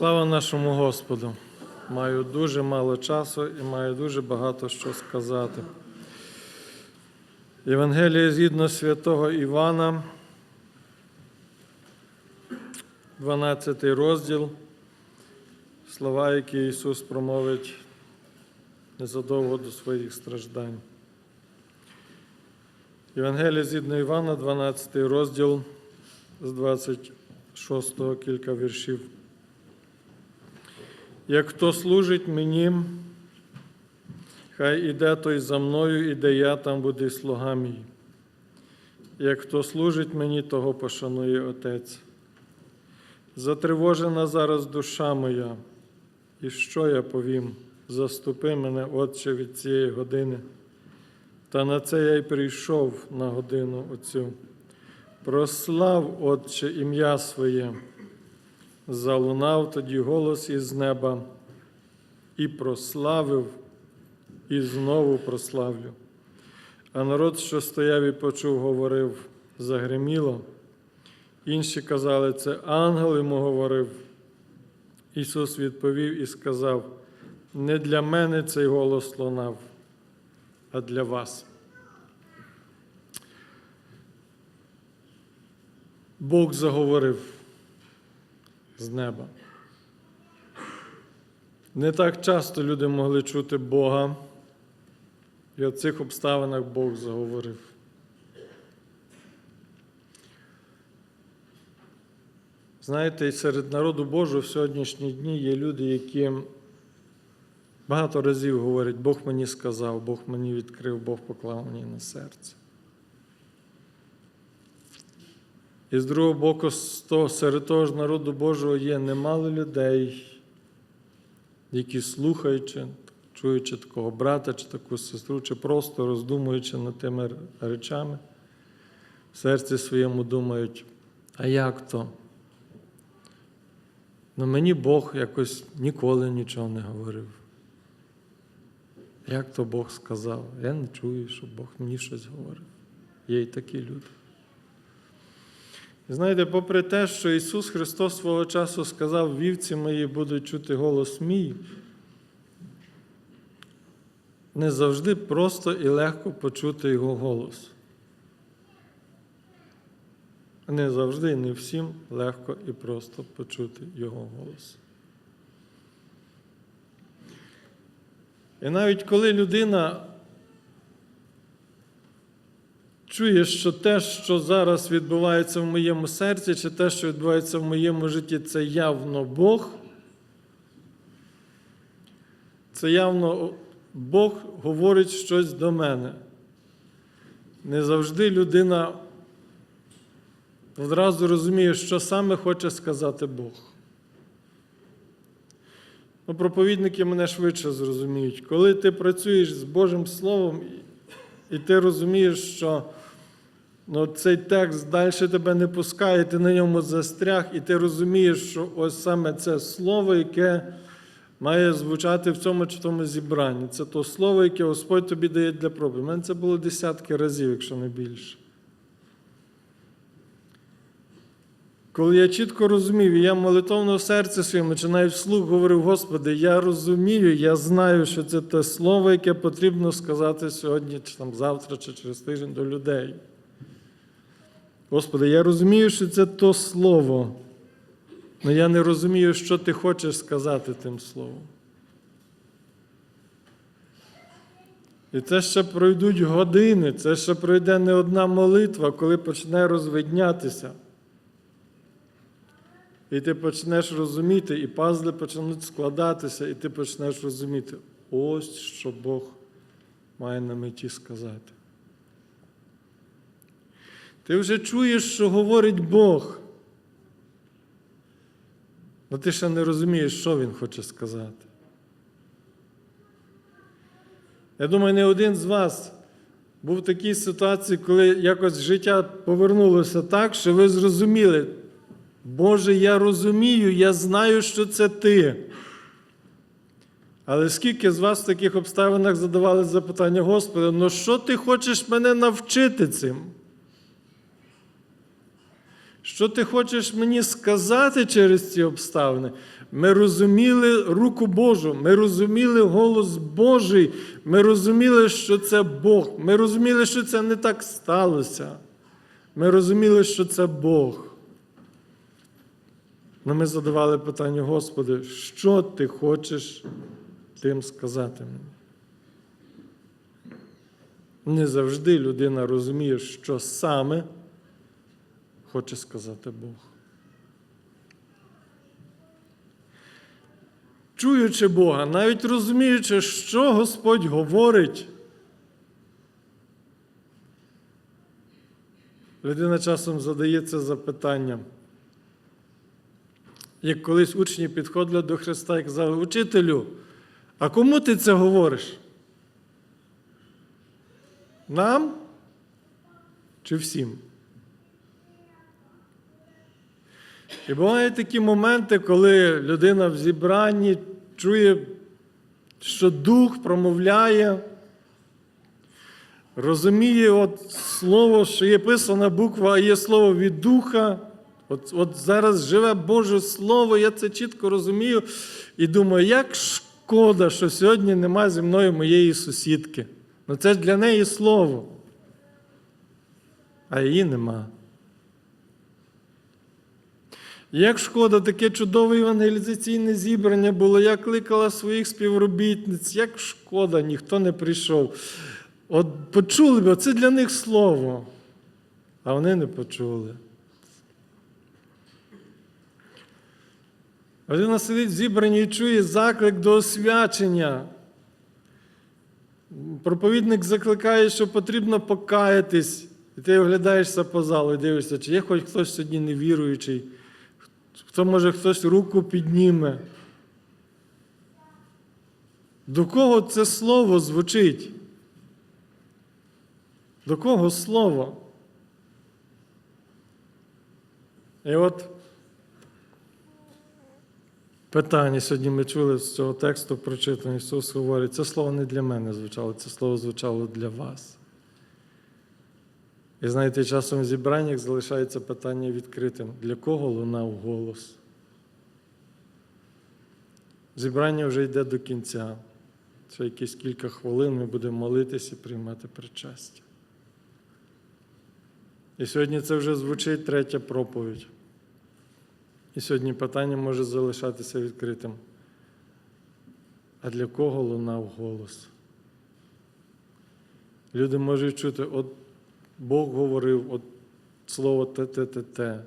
Слава нашому Господу! Маю дуже мало часу і маю дуже багато що сказати. Євангеліє згідно святого Івана, 12 розділ, слова, які Ісус промовить незадовго до своїх страждань. Євангеліє згідно Івана, 12 розділ з 26 кілька віршів. Як хто служить мені, хай іде той за мною, і де я, там буде слуга мій. Як хто служить мені, того пошанує Отець. Затривожена зараз душа моя, і що я повім? Заступи мене, Отче, від цієї години. Та на це я й прийшов на годину оцю. Прослав, Отче, ім'я своє. Залунав тоді голос із неба і прославив, і знову прославлю. А народ, що стояв і почув, говорив, загриміло. Інші казали, це ангел йому говорив. Ісус відповів і сказав: не для мене цей голос лунав, а для вас. Бог заговорив з неба. Не так часто люди могли чути Бога, і в цих обставинах Бог заговорив. Знаєте, серед народу Божого в сьогоднішні дні є люди, які багато разів говорять, Бог мені сказав, Бог мені відкрив, Бог поклав мені на серце. І з другого боку, серед того ж народу Божого є немало людей, які слухаючи, чуючи такого брата чи таку сестру, чи просто роздумуючи над тими речами, в серці своєму думають, а як то? Ну мені Бог якось ніколи нічого не говорив. Як то Бог сказав? Я не чую, що Бог мені щось говорив. Є й такі люди. Знаєте, попри те, що Ісус Христос свого часу сказав, вівці мої будуть чути голос мій, не завжди просто і легко почути Його голос. Не завжди не всім легко і просто почути Його голос. І навіть коли людина чує, що те, що зараз відбувається в моєму серці, чи те, що відбувається в моєму житті, це явно Бог. Це явно Бог говорить щось до мене. Не завжди людина одразу розуміє, що саме хоче сказати Бог. Ну, проповідники мене швидше зрозуміють. Коли ти працюєш з Божим Словом, і ти розумієш, що ну, цей текст далі тебе не пускає, ти на ньому застряг, і ти розумієш, що ось саме це слово, яке має звучати в цьому чи тому зібранні. Це то слово, яке Господь тобі дає для проби. У мене це було десятки разів, якщо не більше. Коли я чітко розумів, і я молитовно в своєму, чи навіть вслух говорив, Господи, я розумію, я знаю, що це те слово, яке потрібно сказати сьогодні, чи там завтра, чи через тиждень до людей. Господи, я розумію, що це то слово, але я не розумію, що ти хочеш сказати тим словом. І це ще пройдуть години, це ще пройде не одна молитва, коли почне розвиднятися. І ти почнеш розуміти, і пазли почнуть складатися, і ти почнеш розуміти, ось що Бог має на меті сказати. Ти вже чуєш, що говорить Бог. Але ти ще не розумієш, що Він хоче сказати. Я думаю, не один з вас був в такій ситуації, коли якось життя повернулося так, що ви зрозуміли. Боже, я розумію, я знаю, що це ти. Але скільки з вас в таких обставинах задавали запитання, Господи, ну що ти хочеш мене навчити цим? Що ти хочеш мені сказати через ці обставини? Ми розуміли руку Божу, ми розуміли голос Божий, ми розуміли, що це Бог. Ми розуміли, що це не так сталося. Ми розуміли, що це Бог. Але ми задавали питання, Господи, що ти хочеш тим сказати мені? Не завжди людина розуміє, що саме хоче сказати Бог. Чуючи Бога, навіть розуміючи, що Господь говорить, людина часом задається запитанням. Як колись учні підходили до Христа і казали, учителю, а кому ти це говориш? Нам чи всім? І бувають такі моменти, коли людина в зібранні чує, що дух промовляє, розуміє от слово, що є писана буква, а є слово від духа. От, от зараз живе Боже Слово, я це чітко розумію і думаю, як шкода, що сьогодні нема зі мною моєї сусідки. Ну це ж для неї слово. А її нема. Як шкода, таке чудове евангелізаційне зібрання було, я кликала своїх співробітниць, як шкода, ніхто не прийшов. От почули б, це для них слово, а вони не почули. Людина сидить в зібранні і чує заклик до освячення. Проповідник закликає, що потрібно покаятись. І ти оглядаєшся по залу і дивишся, чи є хоч хтось сьогодні невіруючий, хто може хтось руку підніме. До кого це слово звучить? До кого слово? І от питання сьогодні ми чули з цього тексту прочитаного. Ісус говорить, це слово не для мене звучало, це слово звучало для вас. І знаєте, часом в зібраннях залишається питання відкритим. Для кого лунав голос? Зібрання вже йде до кінця. Ще якісь кілька хвилин ми будемо молитися і приймати причастя. І сьогодні це вже звучить третя проповідь. І сьогодні питання може залишатися відкритим. А для кого лунав голос? Люди можуть чути, от Бог говорив, от слово те-те-те-те.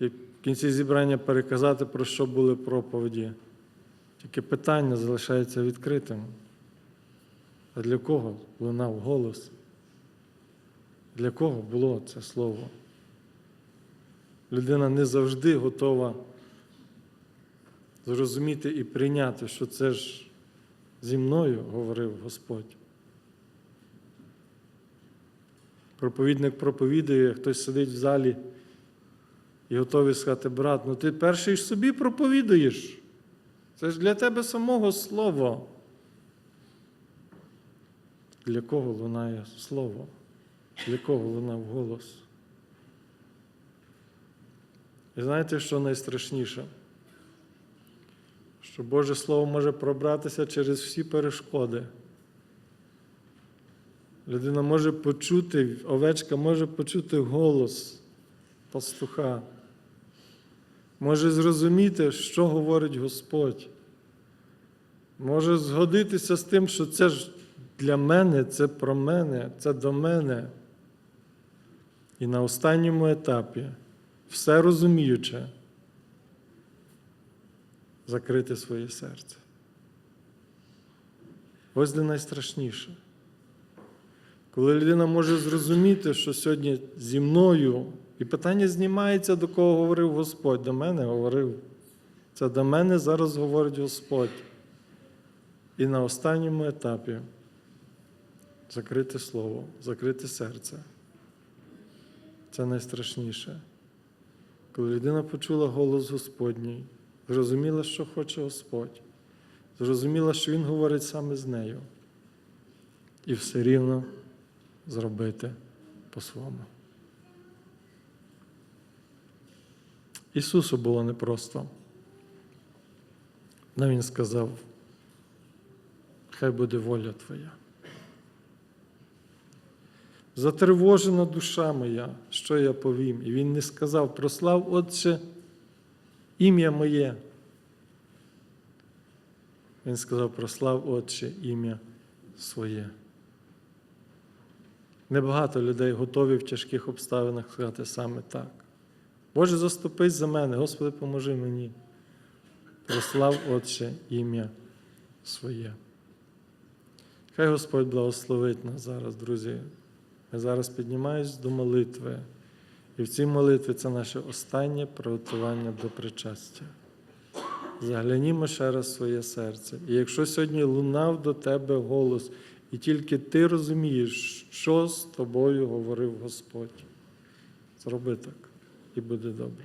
І в кінці зібрання переказати, про що були проповіді. Тільки питання залишається відкритим. А для кого лунав голос? Для кого було це слово? Людина не завжди готова зрозуміти і прийняти, що це ж зі мною говорив Господь. Проповідник проповідує, хтось сидить в залі і готовий сказати, брат, ну ти перший собі проповідуєш. Це ж для тебе самого слово. Для кого лунає слово? Для кого лунав голос? І знаєте, що найстрашніше? Що Боже Слово може пробратися через всі перешкоди. Людина може почути, овечка може почути голос пастуха, може зрозуміти, що говорить Господь. Може згодитися з тим, що це ж для мене, це про мене, це до мене. І на останньому етапі, все розуміючи, закрити своє серце. Ось де найстрашніше. Коли людина може зрозуміти, що сьогодні зі мною, і питання знімається, до кого говорив Господь, до мене говорив. Це до мене зараз говорить Господь. І на останньому етапі закрити слово, закрити серце. Це найстрашніше. Коли людина почула голос Господній, зрозуміла, що хоче Господь, зрозуміла, що Він говорить саме з нею. І все рівно зробити по-своєму. Ісусу було непросто. Але Він сказав, хай буде воля Твоя. Затривожена душа моя, що я повім. І він не сказав, прослав Отче ім'я моє. Він сказав, прослав Отче ім'я своє. Небагато людей готові в тяжких обставинах сказати саме так. Боже, заступись за мене, Господи, поможи мені. Прослав Отче ім'я своє. Хай Господь благословить нас зараз, друзі. Я зараз піднімаюсь до молитви. І в цій молитві це наше останнє приготування до причастя. Заглянімо ще раз в своє серце. І якщо сьогодні лунав до тебе голос, і тільки ти розумієш, що з тобою говорив Господь, зроби так, і буде добре.